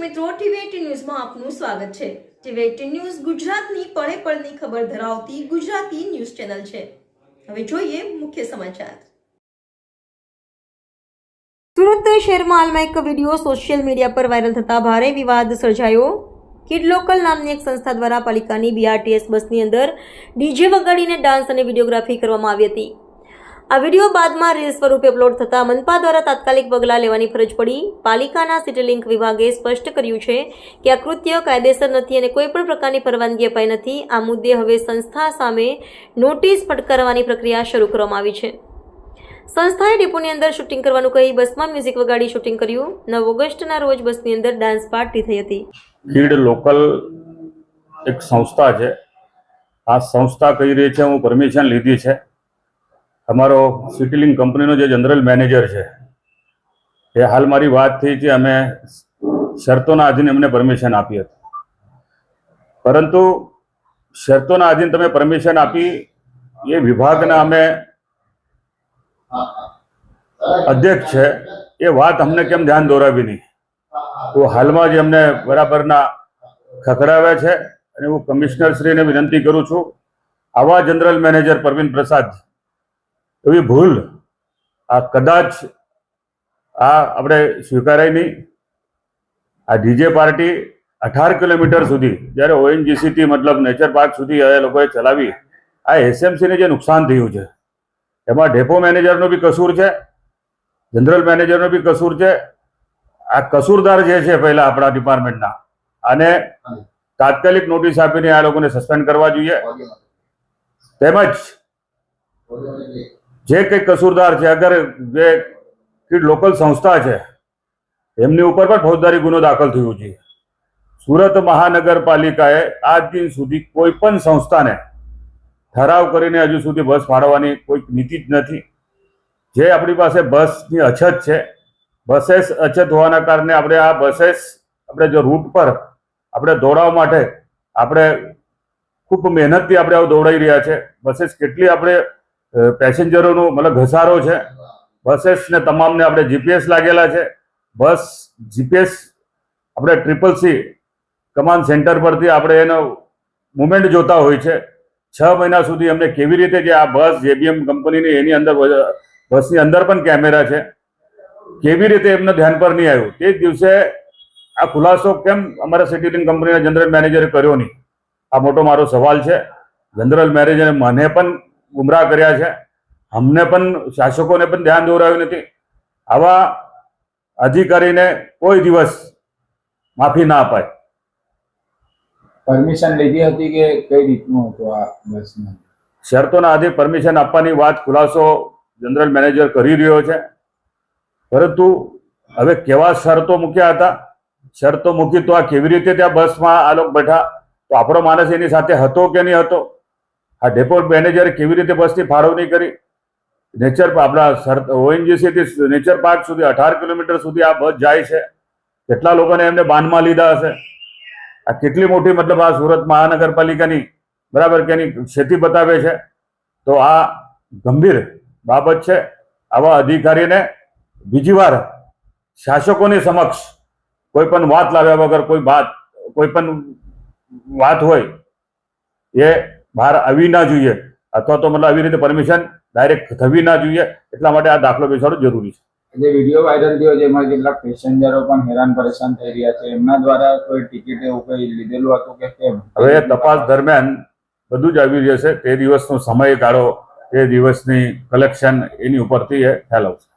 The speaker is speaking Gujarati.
મિત્રો, ટીવી ન્યૂઝમાં આપનું સ્વાગત છે. ટીવી ન્યૂઝ ગુજરાતની પળે પળની ખબર ધરાવતી ગુજરાતી ન્યૂઝ ચેનલ છે. હવે જોઈએ મુખ્ય સમાચાર. સુરત શહેરમાં હાલમાં એક વીડિયો સોશિયલ મીડિયા પર વાયરલ થતા ભારે વિવાદ સર્જાયો. કિડ લોકલ નામની એક સંસ્થા દ્વારા પાલિકાની બીઆરટીએસ બસની અંદર ડીજે વગાડીને ડાન્સ અને વિડીયોગ્રાફી કરવામાં આવી હતી. આ વીડિયો બાદમાં રીલ સ્વરૂપે અપલોડ થતાં મનપા દ્વારા તાત્કાલિક પગલાં લેવાની ફરજ પડી. પાલિકાના સિટીલિંક વિભાગે સ્પષ્ટ કર્યું છે કે આ કૃત્ય કાયદેસર નથી અને કોઈ પણ પ્રકારની પરવાનગી અપાઈ નથી. આ મુદ્દે હવે સંસ્થા સામે નોટિસ ફટકારવાની પ્રક્રિયા શરૂ કરવામાં આવી છે. સંસ્થાએ ડેપોની અંદર શૂટિંગ કરવાનું કહી બસમાં મ્યુઝિક વગાડી શૂટિંગ કર્યું. નવ ઓગસ્ટના રોજ બસની અંદર ડાન્સ પાર્ટી થઈ હતી. કીડ લોકલ એક સંસ્થા છે. આ સંસ્થા કહી રહી છે? હું પરમિશન લીધી છે. અમારો સિટીલિંગ કંપનીનો જે જનરલ મેનેજર છે, એ હાલ મારી વાત થઈ છે, અમે શરતોના આધીન એમને પરમિશન આપી હતી. પરંતુ શરતોના આધીન તમે પરમિશન આપી, એ વિભાગના અમે અધ્યક્ષ છે, એ વાત અમને કેમ ધ્યાન દોરાવી નહીં? તો હાલમાં જ અમને બરાબરના ખખડાવ્યા છે, અને હું કમિશનરશ્રીને વિનંતી કરું છું, આવા જનરલ મેનેજર પ્રવીણ પ્રસાદ એવી ભૂલ આ કદાચ આ આપણે સ્વીકારાય નહીં. આ ડીજે પાર્ટી અઢાર કિલોમીટર સુધી જ્યારે ઓએનજીસીથી મતલબ નેચર પાર્ક સુધી એ લોકોએ ચલાવી આ એસએમસીને જે નુકસાન થયું છે એમાં ડેપો મેનેજરનો બી કસૂર છે જનરલ મેનેજરનો બી કસૂર છે. આ કસૂરદાર જે છે પહેલા આપણા ડિપાર્ટમેન્ટના અને તાત્કાલિક નોટિસ આપીને આ લોકોને સસ્પેન્ડ કરવા જોઈએ. તેમજ જે કંઈ કસૂરદાર છે, અગર જે લોકલ સંસ્થા છે, એમની ઉપર પણ ફોજદારી ગુનો દાખલ થયો છે. સુરત મહાનગરપાલિકાએ આજ દિન સુધી કોઈ પણ સંસ્થાને ઠરાવ કરીને હજુ સુધી બસ ફાળવવાની કોઈ નીતિ જ નથી. જે આપણી પાસે બસની અછત છે બસેસ અછત હોવાના કારણે આપણે આ બસેસ આપણે જો રૂટ પર આપણે દોડાવવા માટે આપણે ખૂબ મહેનતથી આપણે આવું દોડાઈ રહ્યા છે. બસેસ કેટલી આપણે પેસેન્જરોનો મતલબ ઘસારો છે. બસેસને તમામને આપણે જીપીએસ લાગેલા છે. બસ જીપીએસ આપણે ટ્રિપલ સી કમાન્ડ સેન્ટર પરથી આપણે એનો મુમેન્ટ જોતા હોય છે. છ મહિના સુધી અમને કેવી રીતે જે આ બસ જેબીએમ કંપનીની એની અંદર બસની અંદર પણ કેમેરા છે. કેવી રીતે એમને ધ્યાન પર નહીં આવ્યું? તે જ દિવસે આ ખુલાસો કેમ અમારા સિટીલિંગ કંપનીના જનરલ મેનેજરે કર્યો નહીં? આ મોટો મારો સવાલ છે. જનરલ મેનેજરે મને પણ ગુમરાહ કર્યા છે. અમને પણ શાસકોને પણ ધ્યાન દોરાવ્યું નથી. આવા અધિકારીને કોઈ દિવસ માફી ના અપાય. પરમિશન લીધી હતી કે કઈ રીતનું હતું આ બસમાં? શરતોના આધે પરમિશન આપવાની વાત ખુલાસો જનરલ મેનેજર કરી રહ્યો છે. પરંતુ હવે કેવા શરતો મૂક્યા હતા? શરતો મૂકી તો આ કેવી રીતે ત્યાં બસમાં આ લોકો બેઠા? તો આપણો માણસ એની સાથે હતો કે નહીં હતો? આ ડેપો મેનેજરે કેવી રીતે બસની ફાળવણી કરી? નેચર આપણા ઓએનજીસીથી નેચર પાર્ક સુધી અઢાર કિલોમીટર સુધી આ બસ જાય છે. કેટલા લોકોને એમને બાનમાં લીધા હશે? આ કેટલી મોટી મતલબ આ સુરત મહાનગરપાલિકાની બરાબર કે એની ક્ષતિ બતાવે છે? તો આ ગંભીર બાબત છે. આવા અધિકારીને બીજી વાર શાસકોની સમક્ષ કોઈ પણ વાત લાવ્યા વગર કોઈ વાત કોઈ પણ વાત હોય એ બહાર આવી ના જોઈએ. અથવા તો મતલબ આવી રીતે પરમિશન ડાયરેક્ટ થવી ના જોઈએ. એટલા માટે આ દાખલો બેસાડો જરૂરી છે. જે વીડિયો વાયરલ થયો છે એમાં કેટલાક પેસેન્જરો પણ હેરાન પરેશાન થઈ રહ્યા છે. એમના દ્વારા કોઈ ટિકિટ એવું કઈ લીધેલું હતું કે કેમ? હવે તપાસ દરમિયાન બધું જ આવી જશે તે દિવસનો સમયગાળો તે દિવસની કલેક્શન એની ઉપરથી એ ખ્યાલ આવશે